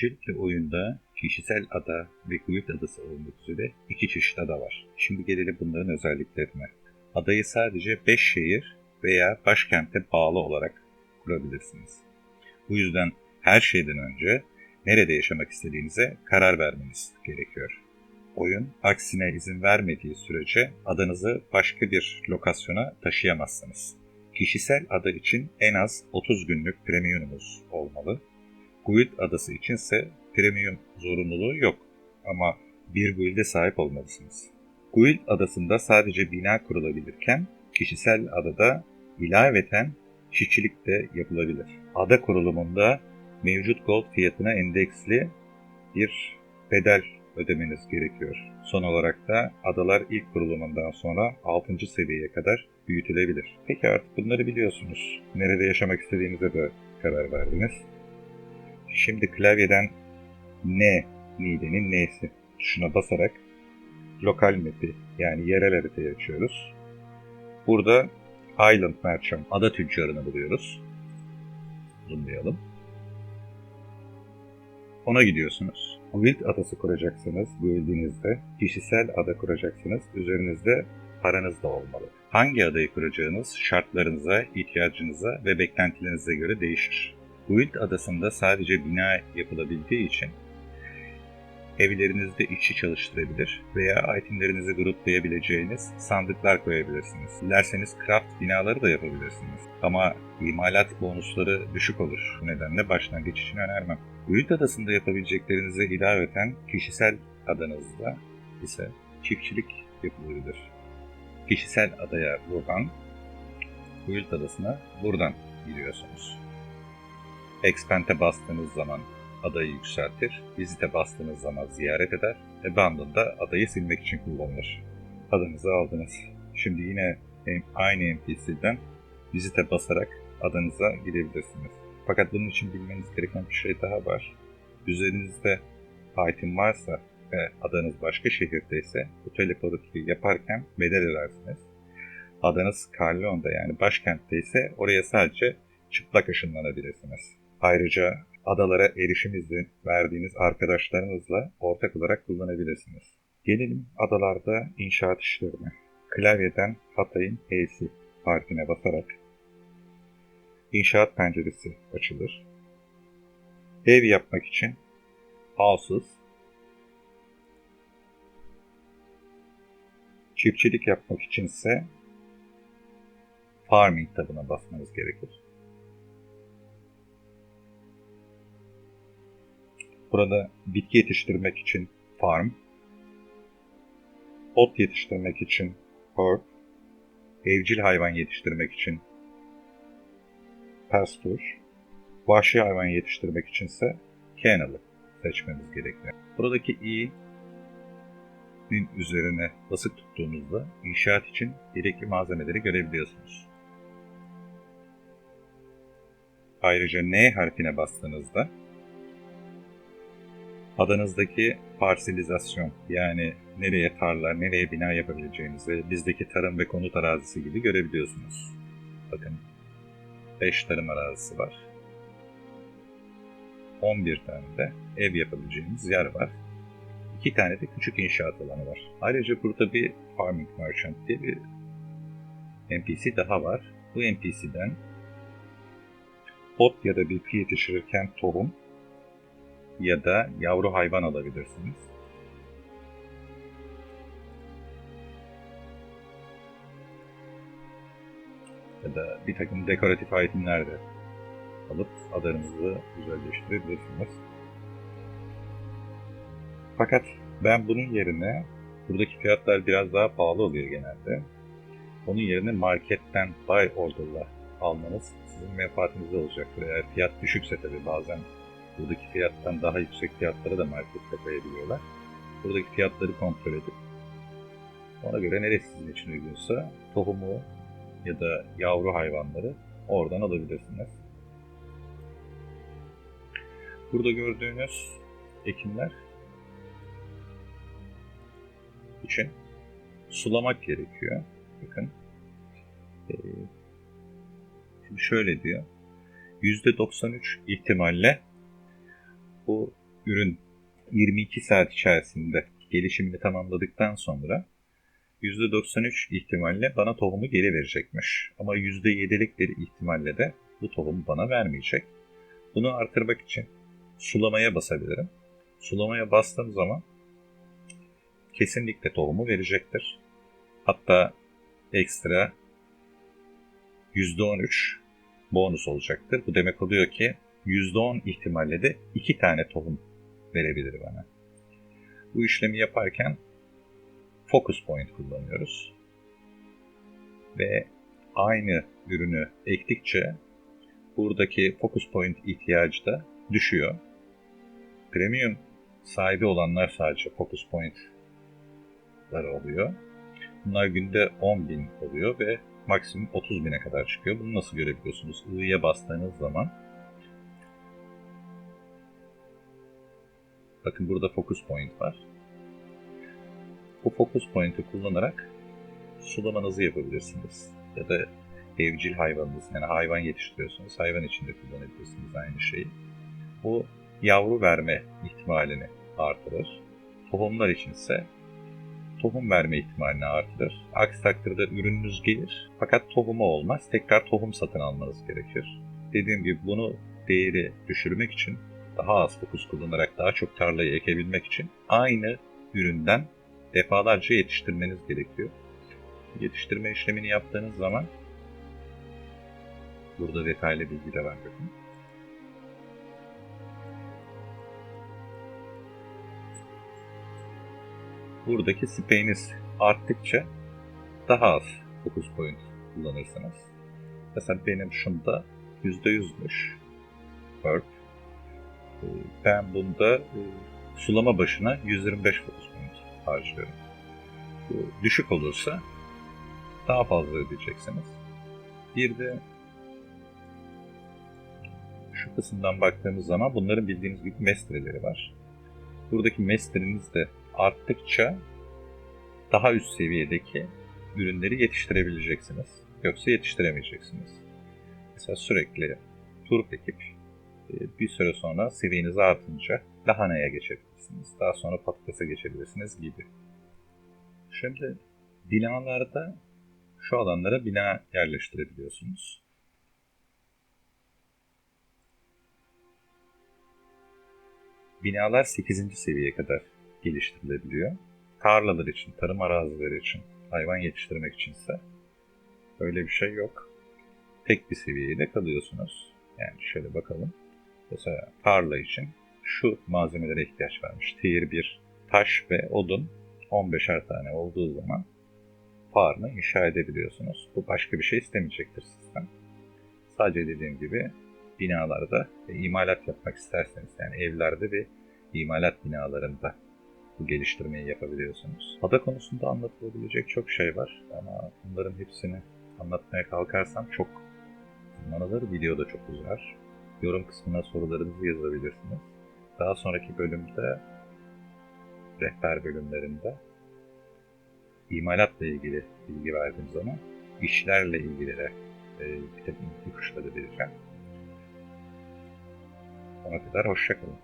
Öncelikle oyunda kişisel ada ve guild adası olmak üzere iki çeşit ada var. Şimdi gelelim bunların özelliklerine. Adayı sadece 5 şehir veya başkente bağlı olarak kurabilirsiniz. Bu yüzden her şeyden önce nerede yaşamak istediğinize karar vermeniz gerekiyor. Oyun aksine izin vermediği sürece adanızı başka bir lokasyona taşıyamazsınız. Kişisel ada için en az 30 günlük premiumunuz olmalı. Guild adası içinse premium zorunluluğu yok ama bir guild'e sahip olmalısınız. Guild adasında sadece bina kurulabilirken kişisel adada ilaveten çiftçilik de yapılabilir. Ada kurulumunda mevcut gold fiyatına endeksli bir bedel ödemeniz gerekiyor. Son olarak da adalar ilk kurulumundan sonra 6. seviyeye kadar büyütülebilir. Peki artık bunları biliyorsunuz. Nerede yaşamak istediğinize de karar verdiniz. Şimdi klavyeden N, Nide'nin N'si tuşuna basarak lokal map'i yani yerel haritayı açıyoruz. Burada Island Merchant ada tüccarını buluyoruz. Zoomlayalım. Ona gidiyorsunuz. Guild adası kuracaksınız guildinizde. Kişisel ada kuracaksınız. Üzerinizde paranız da olmalı. Hangi adayı kuracağınız şartlarınıza, ihtiyacınıza ve beklentilerinize göre değişir. Guild adasında sadece bina yapılabildiği için evlerinizde işçi çalıştırabilir veya itemlerinizi gruplayabileceğiniz sandıklar koyabilirsiniz. Dilerseniz craft binaları da yapabilirsiniz. Ama imalat bonusları düşük olur. Bu nedenle başlangıç için önermem. Guild adasında yapabileceklerinize ilaveten kişisel adanızda ise çiftçilik yapılabilir. Kişisel adaya buradan, Guild adasına buradan giriyorsunuz. Expand'e bastığınız zaman adayı yükseltir, vizite bastığınız zaman ziyaret eder, abandon'da adayı silmek için kullanılır. Adınızı aldınız. Şimdi yine aynı NPC'den vizite basarak adanıza gidebilirsiniz. Fakat bunun için bilmeniz gereken bir şey daha var. Üzerinizde item varsa ve adanız başka şehirdeyse bu teleportu yaparken bedel ödersiniz. Adanız Carleon'da yani başkentte ise oraya sadece çıplak ışınlanabilirsiniz. Ayrıca adalara erişim izni verdiğiniz arkadaşlarınızla ortak olarak kullanabilirsiniz. Gelelim adalarda inşaat işlerine. Klavyeden Hatay'ın H'si harfine basarak inşaat penceresi açılır. Ev yapmak için houses, çiftçilik yapmak içinse farming tabına basmanız gerekir. Burada bitki yetiştirmek için farm, ot yetiştirmek için herb, evcil hayvan yetiştirmek için pasture, vahşi hayvan yetiştirmek içinse kennel'ı seçmemiz gerekiyor. Buradaki i'nin üzerine basık tuttuğunuzda inşaat için gerekli malzemeleri görebiliyorsunuz. Ayrıca N harfine bastığınızda adanızdaki parselizasyon yani nereye tarla, nereye bina yapabileceğinizi bizdeki tarım ve konut arazisi gibi görebiliyorsunuz. Bakın 5 tarım arazisi var. 11 tane de ev yapabileceğimiz yer var. 2 tane de küçük inşaat alanı var. Ayrıca burada bir Farming Merchant diye bir NPC daha var. Bu NPC'den ot ya da bitki yetiştirirken tohum ya da yavru hayvan alabilirsiniz. Ya da bir takım dekoratif itemler de alıp adanızı güzelleştirebilirsiniz. Fakat ben bunun yerine buradaki fiyatlar biraz daha pahalı oluyor genelde. Onun yerine marketten buy order'la almanız sizin menfaatinize olacaktır. Eğer fiyat düşükse tabi bazen buradaki fiyattan daha yüksek fiyatlara da markette koyabiliyorlar. Buradaki fiyatları kontrol edip ona göre neresi sizin için uygunsa tohumu ya da yavru hayvanları oradan alabilirsiniz. Burada gördüğünüz ekinler için sulamak gerekiyor. Bakın. Ee, şimdi şöyle diyor. %93 ihtimalle bu ürün 22 saat içerisinde gelişimini tamamladıktan sonra %93 ihtimalle bana tohumu geri verecekmiş. Ama %7'lik bir ihtimalle de bu tohumu bana vermeyecek. Bunu artırmak için sulamaya basabilirim. Sulamaya bastığım zaman kesinlikle tohumu verecektir. Hatta ekstra %13 bonus olacaktır. Bu demek oluyor ki %10 ihtimalle de 2 tane tohum verebilir bana. Bu işlemi yaparken focus point kullanıyoruz. Ve aynı ürünü ektikçe buradaki focus point ihtiyacı da düşüyor. Premium sahibi olanlar sadece focus point'ları oluyor. Bunlar günde 10.000 oluyor ve maksimum 30.000'e kadar çıkıyor. Bunu nasıl görebiliyorsunuz? I'ya bastığınız zaman bakın burada focus point var. Bu focus point'i kullanarak sulamanızı yapabilirsiniz. Ya da evcil hayvanınız, yani hayvan yetiştiriyorsunuz, hayvan içinde kullanabilirsiniz aynı şeyi. Bu yavru verme ihtimalini artırır. Tohumlar için ise tohum verme ihtimalini artırır. Aksi takdirde ürününüz gelir fakat tohumu olmaz. Tekrar tohum satın almanız gerekir. Dediğim gibi bunu değeri düşürmek için daha az fokus kullanarak daha çok tarlayı ekebilmek için aynı üründen defalarca yetiştirmeniz gerekiyor. Yetiştirme işlemini yaptığınız zaman burada detaylı bilgi de var buradaki spreyiniz arttıkça daha az focus point kullanırsınız. Mesela benim şunda %100'müş Herb. Ee, Ben bunda e, sulama başına 125 focus point harcıyorum. Bu düşük olursa daha fazla ödeyeceksiniz. Bir de şu kısımdan baktığımız zaman bunların bildiğiniz gibi mestreleri var. Buradaki mestreniz de arttıkça daha üst seviyedeki ürünleri yetiştirebileceksiniz. Yoksa yetiştiremeyeceksiniz. Mesela sürekli turp ekip bir süre sonra seviyeniz artınca lahanaya geçebilirsiniz. Daha sonra patatese geçebilirsiniz gibi. Şimdi binalarda şu alanlara bina yerleştirebiliyorsunuz. Binalar 8. seviyeye kadar geliştirilebiliyor. Tarlalar için, tarım arazileri için, hayvan yetiştirmek içinse öyle bir şey yok. Tek bir seviyede kalıyorsunuz. Yani şöyle bakalım. Mesela tarla için şu malzemelere ihtiyaç varmış. Tier 1 taş ve odun 15'er tane olduğu zaman farmı inşa edebiliyorsunuz. Bu başka bir şey istemeyecektir sizden. Sadece dediğim gibi binalarda ve imalat yapmak isterseniz yani evlerde ve imalat binalarında bu geliştirmeyi yapabiliyorsunuz. Ada konusunda anlatılabilecek çok şey var ama bunların hepsini anlatmaya kalkarsam çok zaman. Video da çok uzar. Yorum kısmına sorularınızı yazabilirsiniz. Daha sonraki bölümde rehber bölümlerinde imalatla ilgili bilgi verdiğim zaman işlerle ilgili de e, bir takım ipuçları vereceğim. Ona kadar hoşçakalın.